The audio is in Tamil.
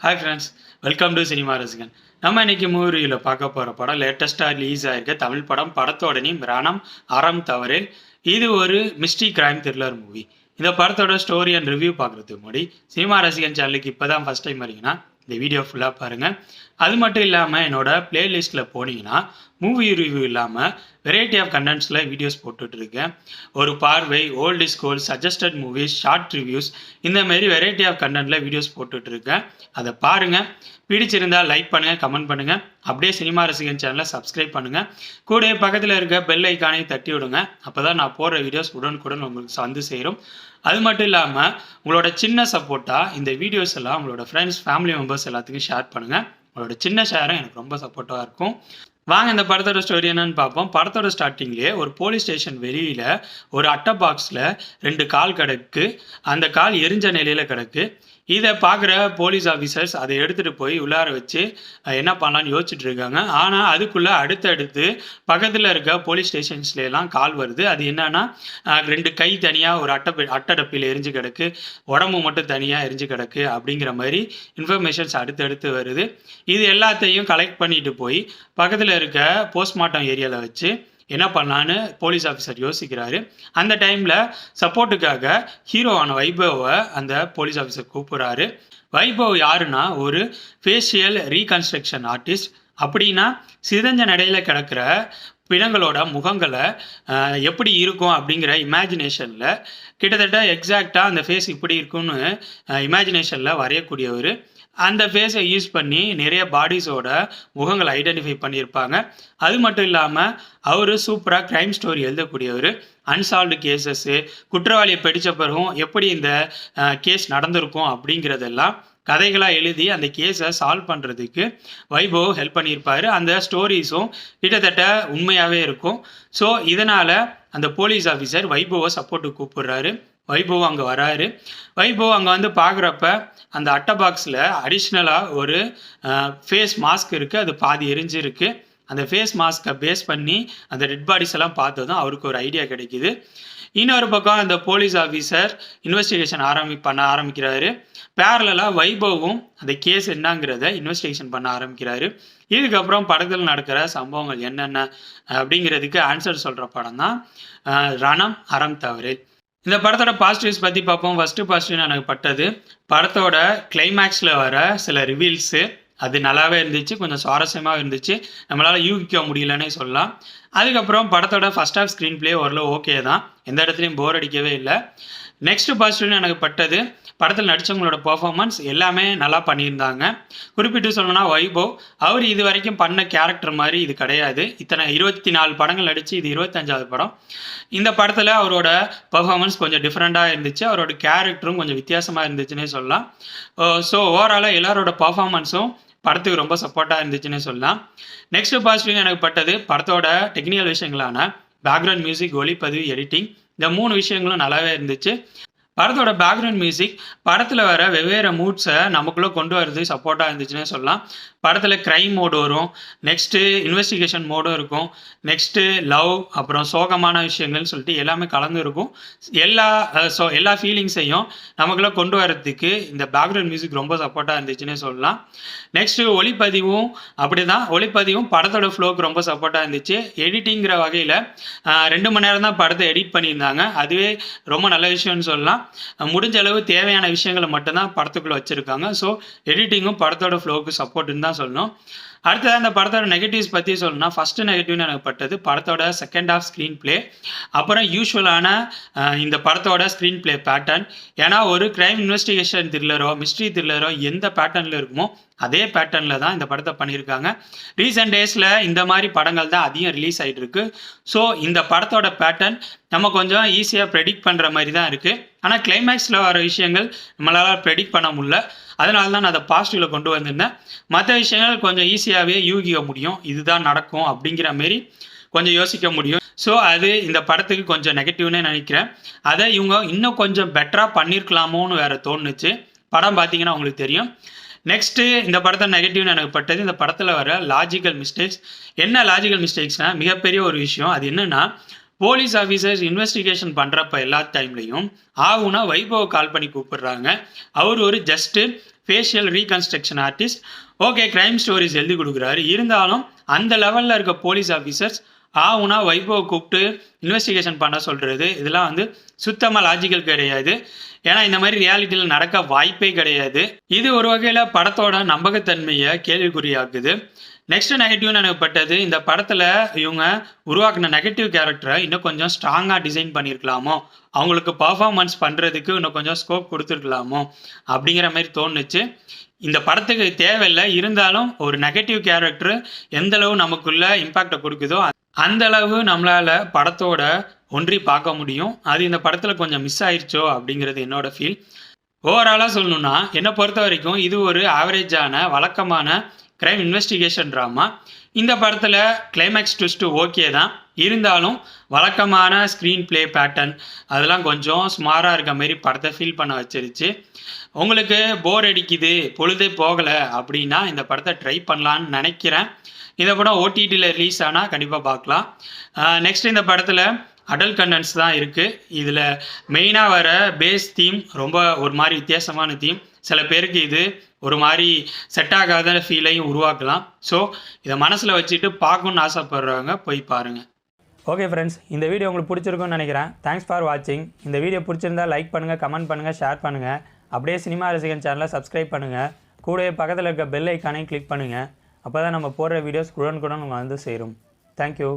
Hi friends welcome to cinema Rasigan நம்ம இன்னைக்கு மூவியில் பார்க்க போகிற படம் லேட்டஸ்ட்டாக ரிலீஸ் ஆயிருக்க. தமிழ் படம் படத்தோட நேம் ரணம் அறம் தவறு. இது ஒரு மிஸ்ட்ரி கிரைம் த்ரில்லர் மூவி இந்த படத்தோட ஸ்டோரி அண்ட் ரிவ்யூ பார்க்குறதுக்கு முன்னாடி சினிமா ரசிகன் சேனலுக்கு இப்போ தான் ஃபஸ்ட் டைம் வரீங்கன்னா இந்த வீடியோ ஃபுல்லாக பாருங்கள் அது மட்டும் இல்லாமல் என்னோட பிளேலிஸ்ட்டில் போனீங்கன்னா மூவி ரிவ்யூ இல்லாமல் வெரைட்டி ஆஃப் கண்டென்ட்ஸில் வீடியோஸ் போட்டுட்ருக்கேன் ஒரு பார்வை old is gold suggested movies short reviews இந்தமாரி வெரைட்டி ஆஃப் கண்டென்ட்டில் வீடியோஸ் போட்டுட்ருக்கேன் அதை பாருங்கள் பிடிச்சிருந்தா லைக் பண்ணுங்கள் கமெண்ட் பண்ணுங்கள் அப்படியே சினிமா ரசிகன் சேனலை சப்ஸ்கிரைப் பண்ணுங்கள் கூட பக்கத்தில் இருக்க பெல் ஐக்கானை தட்டி விடுங்க. அப்போ தான் நான் போடுற வீடியோஸ் உடனுக்குடன் உங்களுக்கு வந்து சேரும். அது மட்டும் இல்லாமல் உங்களோட சின்ன சப்போர்ட்டாக இந்த வீடியோஸ் எல்லாம் உங்களோட ஃப்ரெண்ட்ஸ் ஃபேமிலி மெம்பர்ஸ் எல்லாத்துக்கும் ஷேர் பண்ணுங்கள் உங்களோட சின்ன ஷேரும் எனக்கு ரொம்ப சப்போர்ட்டாக இருக்கும். வாங்க இந்த படத்தோட ஸ்டோரி என்னன்னு பார்ப்போம். படத்தோட ஸ்டார்டிங்லேயே ஒரு போலீஸ் ஸ்டேஷன் வெளியில் ஒரு அட்டை பாக்ஸில் ரெண்டு கால் கிடக்கு. அந்த கால் எரிஞ்ச நிலையில் கிடக்கு. இதை பார்க்குற போலீஸ் ஆஃபீஸர்ஸ் அதை எடுத்துகிட்டு போய் உள்ளார வச்சு என்ன பண்ணலான்னு யோசிச்சுட்டு இருக்காங்க. ஆனால் அதுக்குள்ளே அடுத்தடுத்து பக்கத்தில் இருக்க போலீஸ் ஸ்டேஷன்ஸ்லாம் கால் வருது. அது என்னன்னா ரெண்டு கை தனியாக ஒரு அட்டை அட்டடப்பில் எரிஞ்சு கிடக்கு. உடம்பு மட்டும் தனியாக எரிஞ்சு கிடக்கு அப்படிங்கிற மாதிரி இன்ஃபர்மேஷன்ஸ் அடுத்தடுத்து வருது. இது எல்லாத்தையும் கலெக்ட் பண்ணிட்டு போய் பக்கத்தில் இருக்க போஸ்ட்மார்ட்டம் ஏரியாவில் வச்சு என்ன பண்ணலான்னு போலீஸ் ஆஃபீஸர் யோசிக்கிறாரு. அந்த டைமில் சப்போர்ட்டுக்காக ஹீரோவான வைபவை அந்த போலீஸ் ஆஃபீஸர் கூப்பிட்றாரு வைபவ் யாருன்னா ஒரு ஃபேஷியல் ரீகன்ஸ்ட்ரக்ஷன் ஆர்டிஸ்ட் அப்படின்னா சிதஞ்ச நடையில் கிடக்கிற பிணங்களோட முகங்களை எப்படி இருக்கும் அப்படிங்கிற இமேஜினேஷனில் கிட்டத்தட்ட எக்ஸாக்டாக அந்த ஃபேஸ் இப்படி இருக்கும்னு இமேஜினேஷனில் வரையக்கூடியவர். அந்த ஃபேஸை யூஸ் பண்ணி நிறைய பாடிஸோட முகங்களை ஐடென்டிஃபை பண்ணியிருப்பாங்க. அது மட்டும் இல்லாமல் அவர் சூப்பராக க்ரைம் ஸ்டோரி எழுதக்கூடியவர் அன்சால்வ்டு கேசஸ்ஸு குற்றவாளியை பிடித்த பிறகும் எப்படி இந்த கேஸ் நடந்திருக்கும் அப்படிங்கிறதெல்லாம் கதைகளாக எழுதி அந்த கேஸை சால்வ் பண்ணுறதுக்கு வைபவ் ஹெல்ப் பண்ணியிருப்பார். அந்த ஸ்டோரிஸும் கிட்டத்தட்ட உண்மையாகவே இருக்கும். ஸோ இதனால் அந்த போலீஸ் ஆஃபீஸர் வைபவை சப்போர்ட்டுக்கு கூப்பிடுறாரு. வைபவ் அங்கே வராரு. வைபவ் அங்கே வந்து பார்க்குறப்ப அந்த அட்டை பாக்ஸில் அடிஷ்னலாக ஒரு ஃபேஸ் மாஸ்க் இருக்குது அது பாதி எரிஞ்சிருக்கு. அந்த ஃபேஸ் மாஸ்க்கை பேஸ் பண்ணி அந்த டெட் பாடிஸ் எல்லாம் பார்த்ததும் அவருக்கு ஒரு ஐடியா கிடைக்குது. இன்னொரு பக்கம் அந்த போலீஸ் ஆஃபீஸர் இன்வெஸ்டிகேஷன் ஆரம்பி பண்ண ஆரம்பிக்கிறாரு. பேரலாக வைபவும் அந்த கேஸ் என்னங்கிறத இன்வெஸ்டிகேஷன் பண்ண ஆரம்பிக்கிறாரு. இதுக்கப்புறம் படத்தில் நடக்கிற சம்பவங்கள் என்னென்ன அப்படிங்கிறதுக்கு ஆன்சர் சொல்கிற படம் தான் ரணம் அறம் தவறு. இந்த படத்தோட பாசிட்டிவ்ஸ் பற்றி பார்ப்போம். ஃபஸ்ட்டு பாசிட்டிவ் எனக்கு பட்டது. படத்தோட கிளைமேக்ஸில் வர சில ரிவீல்ஸு அது நல்லாவே இருந்துச்சு. கொஞ்சம் சுவாரஸ்யமாக இருந்துச்சு. நம்மளால் யூகிக்க முடியலன்னே சொல்லலாம். அதுக்கப்புறம் படத்தோட ஃபஸ்ட் ஆஃப் ஸ்க்ரீன் ப்ளே ஓரளவு ஓகே தான். எந்த இடத்துலையும் போர் அடிக்கவே இல்லை. நெக்ஸ்ட் பாசிட்டிவ்னு எனக்கு பட்டது படத்தில் நடித்தவங்களோட பர்ஃபாமன்ஸ் எல்லாமே நல்லா பண்ணியிருந்தாங்க. குறிப்பிட்டு சொல்லணும்னா வைபவ் அவர் இது வரைக்கும் பண்ண கேரக்டர் மாதிரி இது கிடையாது. இத்தனை இருபத்தி நாலு படங்கள் நடித்து இது இருபத்தஞ்சாவது படம். இந்த படத்தில் அவரோட பர்ஃபாமன்ஸ் கொஞ்சம் டிஃப்ரெண்ட்டாக இருந்துச்சு. அவரோட கேரக்டரும் கொஞ்சம் வித்தியாசமாக இருந்துச்சுன்னே சொல்லலாம். ஸோ ஓவராலாக எல்லாரோட பர்ஃபார்மன்ஸும் படத்துக்கு ரொம்ப சப்போர்ட்டாக இருந்துச்சுன்னே சொல்லலாம். நெக்ஸ்ட் பாசிட்டிவ் எனக்கு பட்டது படத்தோட டெக்னிக்கல் விஷயங்களான பேக்ரவுண்ட் மியூசிக் ஒளிப்பதிவு எடிட்டிங் இந்த மூணு விஷயங்களும் நல்லாவே இருந்துச்சு. படத்தோட பேக்ரவுண்ட் மியூசிக் படத்தில் வர வெவ்வேறு மூட்ஸை நமக்குள்ளே கொண்டு வரது சப்போர்ட்டாக இருந்துச்சுன்னே சொல்லலாம். படத்தில் க்ரைம் மோடு வரும். நெக்ஸ்ட்டு இன்வெஸ்டிகேஷன் மோடும் இருக்கும். நெக்ஸ்ட்டு லவ் அப்புறம் சோகமான விஷயங்கள்னு சொல்லிட்டு எல்லாமே கலந்து இருக்கும். எல்லா ஸோ எல்லா ஃபீலிங்ஸையும் நமக்குள்ளே கொண்டு வரதுக்கு இந்த பேக்ரவுண்ட் மியூசிக் ரொம்ப சப்போர்ட்டாக இருந்துச்சுன்னே சொல்லலாம். நெக்ஸ்ட்டு ஒளிப்பதிவும் அப்படி தான் ஒளிப்பதிவும் படத்தோட ஃப்ளோக்கு ரொம்ப சப்போர்ட்டாக இருந்துச்சு. எடிட்டிங்கிற வகையில் ரெண்டு மணி நேரம் தான் படத்தை எடிட் பண்ணியிருந்தாங்க. அதுவே ரொம்ப நல்ல விஷயம்னு சொல்லலாம். முடிஞ்ச அளவு தேவையான விஷயங்களை மட்டும்தான் படத்துக்குள்ளே வச்சுருக்காங்க. ஸோ எடிட்டிங்கும் படத்தோட ஃப்ளோவுக்கு சப்போர்ட்டுன்னு தான் சொல்லணும். அடுத்தது அந்த படத்தோட நெகட்டிவ்ஸ் பற்றி சொல்லணும்னா ஃபஸ்ட்டு நெகட்டிவ்னு எனக்கு பட்டது படத்தோட செகண்ட் ஆஃப் ஸ்க்ரீன் ப்ளே அப்புறம் யூஸ்வலான இந்த படத்தோட ஸ்க்ரீன் பிளே பேட்டர்ன் ஏன்னா ஒரு க்ரைம் இன்வெஸ்டிகேஷன் த்ரில்லரோ மிஸ்ட்ரி த்ரில்லரோ எந்த பேட்டர்னில் இருக்குமோ அதே பேட்டர்னில் தான் இந்த படத்தை பண்ணியிருக்காங்க. ரீசெண்ட் டேஸில் இந்த மாதிரி படங்கள் தான் அதிகம் ரிலீஸ் ஆகிட்டு இருக்கு ஸோ இந்த படத்தோட பேட்டர்ன் நம்ம கொஞ்சம் ஈஸியாக ப்ரெடிக்ட் பண்ணுற மாதிரி தான் இருக்குது ஆனால் கிளைமேக்ஸில் வர விஷயங்கள் நம்மளால் ப்ரெடிக்ட் பண்ண முடியல. அதனால தான் நான் அதை பாசிட்டிவில் கொண்டு வந்திருந்தேன். மற்ற விஷயங்கள் கொஞ்சம் ஈஸியாகவே யூகிக்க முடியும். இதுதான் நடக்கும் அப்படிங்கிற மாரி கொஞ்சம் யோசிக்க முடியும். ஸோ அது இந்த படத்துக்கு கொஞ்சம் நெகட்டிவ்னே நினைக்கிறேன். அதை இவங்க இன்னும் கொஞ்சம் பெட்டராக பண்ணியிருக்கலாமோன்னு வேற தோணுச்சு. படம் பார்த்தீங்கன்னா உங்களுக்கு தெரியும். நெக்ஸ்ட்டு இந்த படத்தை நெகட்டிவ்னு எனக்கு பட்டது இந்த படத்தில் வர லாஜிக்கல் மிஸ்டேக்ஸ் என்ன லாஜிக்கல் மிஸ்டேக்ஸ்னால் மிகப்பெரிய ஒரு விஷயம். அது என்னென்னா போலீஸ் ஆஃபீஸர்ஸ் இன்வெஸ்டிகேஷன் பண்ணுறப்ப எல்லா டைம்லையும் ஆகுனா வைபவ கால் பண்ணி கூப்பிடுறாங்க. அவர் ஒரு just facial reconstruction artist okay crime stories எழுதி கொடுக்குறாரு. இருந்தாலும் அந்த லெவலில் இருக்க போலீஸ் ஆஃபீஸர்ஸ் ஆவுனா வைபவ கூப்பிட்டு இன்வெஸ்டிகேஷன் பண்ண சொல்கிறது இதெல்லாம் வந்து சுத்தமாக லாஜிக்கல் கிடையாது. ஏன்னா இந்த மாதிரி ரியாலிட்டியில் நடக்க வாய்ப்பே கிடையாது. இது ஒரு வகையில் படத்தோட நம்பகத்தன்மையை கேள்விக்குறியாக்குது. நெக்ஸ்ட் நெகட்டிவ்னு எனக்கு இந்த படத்தில் இவங்க உருவாக்கின நெகட்டிவ் கேரக்டரை இன்னும் கொஞ்சம் ஸ்ட்ராங்காக டிசைன் பண்ணியிருக்கலாமோ அவங்களுக்கு பர்ஃபார்மன்ஸ் பண்ணுறதுக்கு இன்னும் கொஞ்சம் ஸ்கோப் கொடுத்துருக்கலாமோ? அப்படிங்கிற மாதிரி தோணுச்சு. இந்த படத்துக்கு தேவையில்லை. இருந்தாலும் ஒரு நெகட்டிவ் கேரக்டர் எந்தளவு நமக்குள்ள இம்பாக்டை கொடுக்குதோ அந்த அளவு படத்தோட ஒன்றி பார்க்க முடியும். அது இந்த படத்தில் கொஞ்சம் மிஸ் ஆயிடுச்சோ அப்படிங்கிறது என்னோட ஃபீல் ஓவராலாக சொல்லணும்னா என்னை பொறுத்த வரைக்கும் இது ஒரு ஆவரேஜான வழக்கமான கிரைம் இன்வெஸ்டிகேஷன் ட்ராமா இந்த படத்தில் கிளைமேக்ஸ் ட்விஸ்ட்டு ஓகே தான். இருந்தாலும் வழக்கமான ஸ்க்ரீன் ப்ளே பேட்டர்ன் அதெல்லாம் கொஞ்சம் ஸ்மாராக இருக்க மாதிரி படத்தை ஃபீல் பண்ண வச்சிருச்சு. உங்களுக்கு போர் அடிக்குது பொழுதே போகலை அப்படின்னா இந்த படத்தை ட்ரை பண்ணலான்னு நினைக்கிறேன். இந்த படம் ஓடிடியில் ரிலீஸ் ஆனால் கண்டிப்பாக பார்க்கலாம். நெக்ஸ்ட் இந்த படத்தில் அடல் கண்டன்ஸ் தான் இருக்குது இதில் மெயினாக வர பேஸ் தீம் ரொம்ப ஒரு மாதிரி வித்தியாசமான தீம் சில பேருக்கு இது ஒரு மாதிரி செட் ஆகாத ஃபீலையும் உருவாக்கலாம். ஸோ இதை மனசில் வச்சுட்டு பார்க்கணுன்னு ஆசைப்படுறவங்க போய் பாருங்கள் ஓகே ஃப்ரெண்ட்ஸ் இந்த வீடியோ உங்களுக்கு பிடிச்சிருக்கும்னு நினைக்கிறேன். தேங்க்ஸ் ஃபார் வாட்சிங் இந்த வீடியோ பிடிச்சிருந்தா லைக் பண்ணுங்கள் கமெண்ட் பண்ணுங்கள் ஷேர் பண்ணுங்கள் அப்படியே சினிமா ரசிகன் சேனலை சப்ஸ்கிரைப் பண்ணுங்கள் கூடவே பக்கத்தில் இருக்க பெல் ஐக்கானையும் கிளிக் பண்ணுங்கள் அப்போ தான் நம்ம போடுற வீடியோஸ் குடன் குடன் வந்து சேரும். தேங்க்யூ